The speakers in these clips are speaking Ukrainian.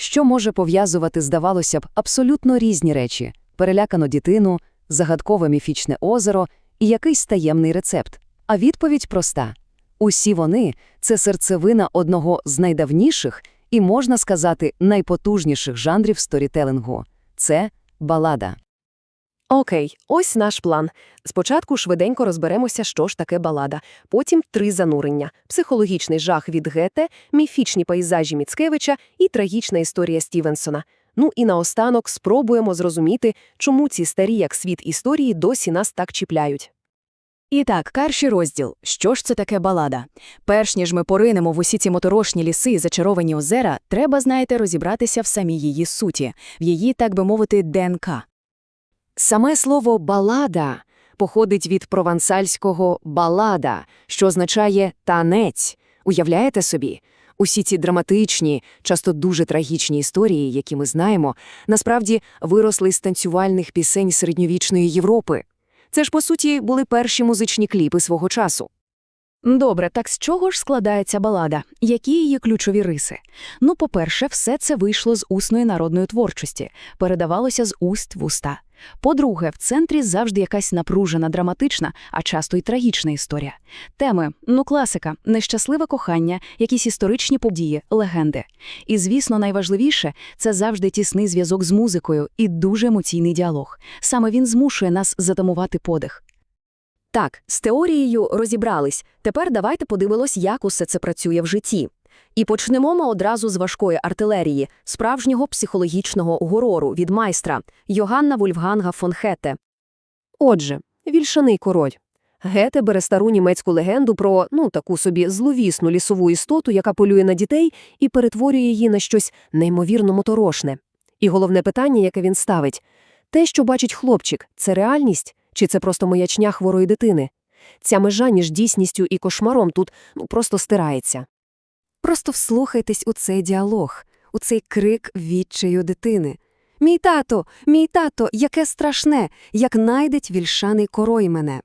що може пов'язувати, здавалося б, абсолютно різні речі: перелякану дитину, загадкове міфічне озеро і якийсь таємний рецепт. А відповідь проста: усі вони це серцевина одного з найдавніших і, можна сказати, найпотужніших жанрів сторітелингу це балада. Окей, ось наш план. Спочатку швиденько розберемося, що ж таке балада. Потім три занурення: психологічний жах від Гете, міфічні пейзажі Міцкевича і трагічна історія Стівенсона. Ну і наостанок спробуємо зрозуміти, чому ці старі як світ історії досі нас так чіпляють. І так, перший розділ. Що ж це таке балада? Перш ніж ми поринемо в усі ці моторошні ліси і зачаровані озера, треба, знаєте, розібратися в самій її суті, в її, так би мовити, ДНК. Саме слово балада походить від провансальського балада, що означає танець. Уявляєте собі? Усі ці драматичні, часто дуже трагічні історії, які ми знаємо, насправді виросли з танцювальних пісень середньовічної Європи. Це ж, по суті, були перші музичні кліпи свого часу. Добре, так з чого ж складається балада? Які її ключові риси? Ну, по-перше, все це вийшло з усної народної творчості, передавалося з уст в уста. По-друге, в центрі завжди якась напружена, драматична, а часто й трагічна історія. Теми, ну класика, нещасливе кохання, якісь історичні події, легенди. І, звісно, найважливіше – це завжди тісний зв'язок з музикою і дуже емоційний діалог. Саме він змушує нас затамувати подих. Так, з теорією розібрались. Тепер давайте подивимось, як усе це працює в житті. І почнемо ми одразу з важкої артилерії, справжнього психологічного горору від майстра Йоганна Вульфганга фон Хете. Отже, вільшаний король. Гете бере стару німецьку легенду про, ну, таку собі зловісну лісову істоту, яка полює на дітей, і перетворює її на щось неймовірно моторошне. І головне питання, яке він ставить – те, що бачить хлопчик, це реальність? Чи це просто маячня хворої дитини? Ця межа між дійсністю і кошмаром тут ну, просто стирається. Просто вслухайтесь у цей діалог, у цей крик відчаю дитини. Мій тато, мій тато, яке страшне, як найдеть вільшаний корой мене.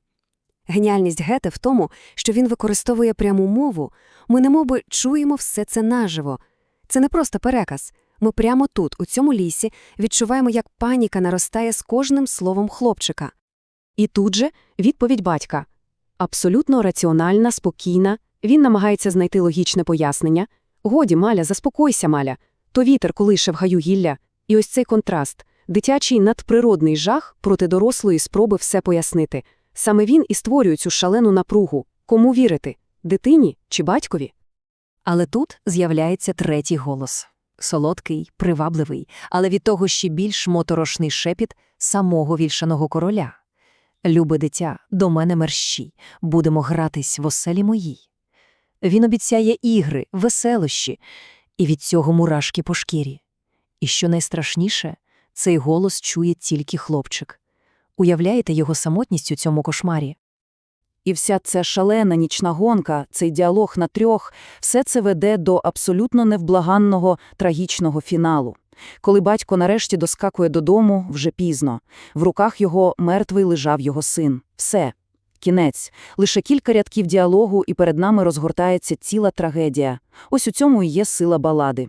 Геніальність Гете в тому, що він використовує пряму мову, ми немовби чуємо все це наживо. Це не просто переказ. Ми прямо тут, у цьому лісі, відчуваємо, як паніка наростає з кожним словом хлопчика. І тут же відповідь батька. Абсолютно раціональна, спокійна, він намагається знайти логічне пояснення. Годі, Маля, заспокойся, Маля. То вітер колише в гаю гілля. І ось цей контраст – дитячий надприродний жах проти дорослої спроби все пояснити. Саме він і створює цю шалену напругу. Кому вірити – дитині чи батькові? Але тут з'являється третій голос. Солодкий, привабливий, але від того ще більш моторошний шепіт самого вільшаного короля. Любе дитя, до мене мерщій, будемо гратись в оселі моїй. Він обіцяє ігри, веселощі, і від цього мурашки по шкірі. І що найстрашніше, цей голос чує тільки хлопчик. Уявляєте його самотність у цьому кошмарі? І вся ця шалена нічна гонка, цей діалог на трьох, все це веде до абсолютно невблаганного трагічного фіналу. Коли батько нарешті доскакує додому, вже пізно. В руках його мертвий лежав його син. Все. Кінець. Лише кілька рядків діалогу, і перед нами розгортається ціла трагедія. Ось у цьому і є сила балади.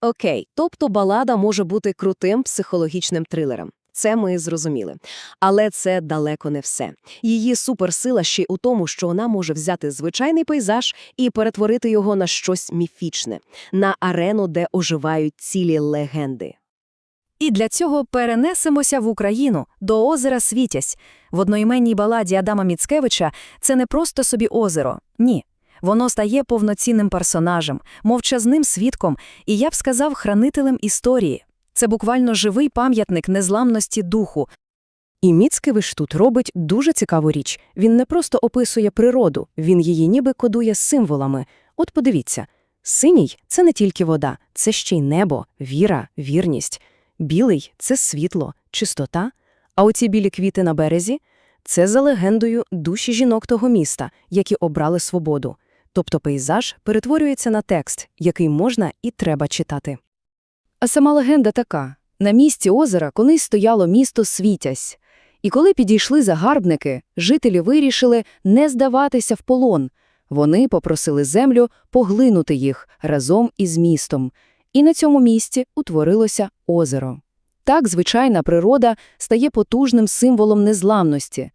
Окей, тобто балада може бути крутим психологічним трилером. Це ми зрозуміли. Але це далеко не все. Її суперсила ще й у тому, що вона може взяти звичайний пейзаж і перетворити його на щось міфічне, на арену, де оживають цілі легенди. І для цього перенесемося в Україну, до озера Світязь. В одноіменній баладі Адама Міцкевича це не просто собі озеро. Ні. Воно стає повноцінним персонажем, мовчазним свідком і, я б сказав, хранителем історії. Це буквально живий пам'ятник незламності духу. І Міцкевич тут робить дуже цікаву річ. Він не просто описує природу, він її ніби кодує символами. От подивіться, синій – це не тільки вода, це ще й небо, віра, вірність. Білий – це світло, чистота. А оці білі квіти на березі – це за легендою душі жінок того міста, які обрали свободу. Тобто пейзаж перетворюється на текст, який можна і треба читати. А сама легенда така. На місці озера колись стояло місто Світязь. І коли підійшли загарбники, жителі вирішили не здаватися в полон. Вони попросили землю поглинути їх разом із містом. І на цьому місці утворилося озеро. Так звичайна природа стає потужним символом незламності.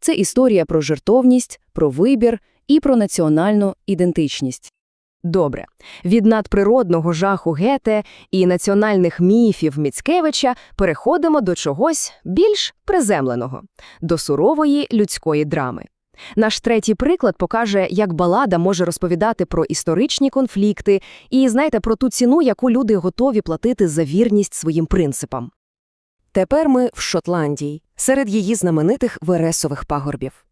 Це історія про жертовність, про вибір і про національну ідентичність. Добре. Від надприродного жаху Гете і національних міфів Міцкевича переходимо до чогось більш приземленого – до сурової людської драми. Наш третій приклад покаже, як балада може розповідати про історичні конфлікти і, знаєте, про ту ціну, яку люди готові платити за вірність своїм принципам. Тепер ми в Шотландії, серед її знаменитих вересових пагорбів.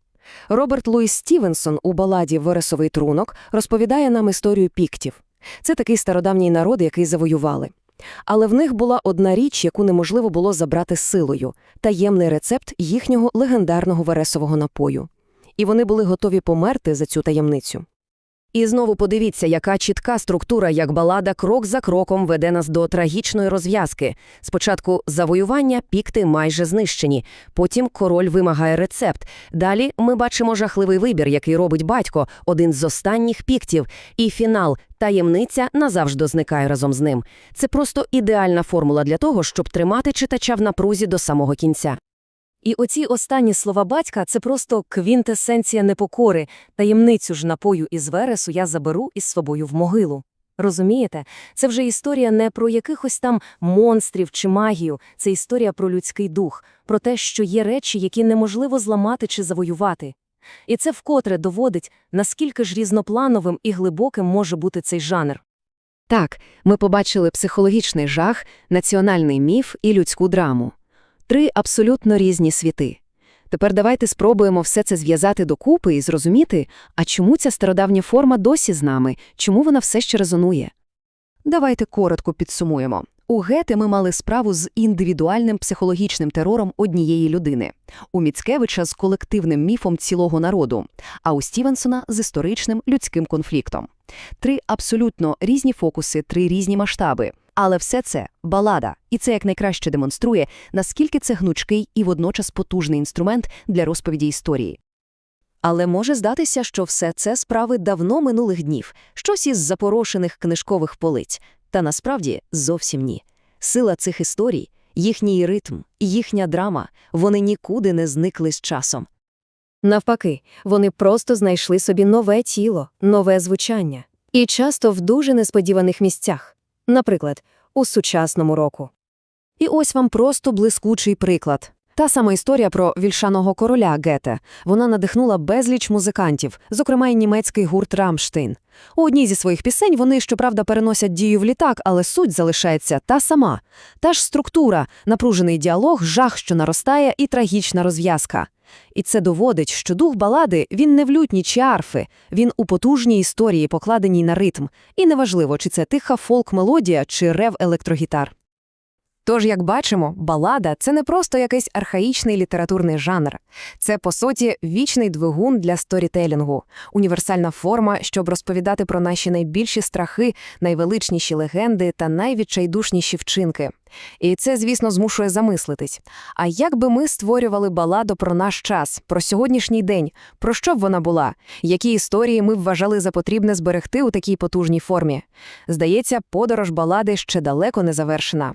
Роберт Луїс Стівенсон у баладі Вересовий трунок розповідає нам історію піктів. Це такий стародавній народ, який завоювали. Але в них була одна річ, яку неможливо було забрати силою – таємний рецепт їхнього легендарного вересового напою. І вони були готові померти за цю таємницю. І знову подивіться, яка чітка структура, як балада крок за кроком веде нас до трагічної розв'язки. Спочатку завоювання, пікти майже знищені, потім король вимагає рецепт. Далі ми бачимо жахливий вибір, який робить батько, один з останніх піктів, і фінал – таємниця назавжди зникає разом з ним. Це просто ідеальна формула для того, щоб тримати читача в напрузі до самого кінця. І оці останні слова батька – це просто квінтесенція непокори, таємницю ж напою із вересу я заберу із собою в могилу. Розумієте? Це вже історія не про якихось там монстрів чи магію, це історія про людський дух, про те, що є речі, які неможливо зламати чи завоювати. І це вкотре доводить, наскільки ж різноплановим і глибоким може бути цей жанр. Так, ми побачили психологічний жах, національний міф і людську драму. Три абсолютно різні світи. Тепер давайте спробуємо все це зв'язати докупи і зрозуміти, а чому ця стародавня форма досі з нами, чому вона все ще резонує. Давайте коротко підсумуємо. У Гете ми мали справу з індивідуальним психологічним терором однієї людини, у Міцкевича з колективним міфом цілого народу, а у Стівенсона з історичним людським конфліктом. Три абсолютно різні фокуси, три різні масштаби. Але все це балада, і це якнайкраще демонструє, наскільки це гнучкий і водночас потужний інструмент для розповіді історії. Але може здатися, що все це справи давно минулих днів, щось із запорошених книжкових полиць. Та насправді зовсім ні. Сила цих історій, їхній ритм, їхня драма, вони нікуди не зникли з часом. Навпаки, вони просто знайшли собі нове тіло, нове звучання. І часто в дуже несподіваних місцях. Наприклад, у сучасному року. І ось вам просто блискучий приклад. Та сама історія про вільшаного короля Гете. Вона надихнула безліч музикантів, зокрема й німецький гурт Рамштейн. У одній зі своїх пісень вони, щоправда, переносять дію в літак, але суть залишається та сама. Та ж структура, напружений діалог, жах, що наростає, і трагічна розв'язка. І це доводить, що дух балади він не в лютні чи арфи, він у потужній історії, покладеній на ритм. І неважливо, чи це тиха фолк-мелодія, чи рев електрогітар. Тож, як бачимо, балада це не просто якийсь архаїчний літературний жанр. Це, по суті, вічний двигун для сторітелінгу, універсальна форма, щоб розповідати про наші найбільші страхи, найвеличніші легенди та найвідчайдушніші вчинки. І це, звісно, змушує замислитись. А як би ми створювали баладу про наш час, про сьогоднішній день, про що б вона була? Які історії ми б вважали за потрібне зберегти у такій потужній формі? Здається, подорож балади ще далеко не завершена.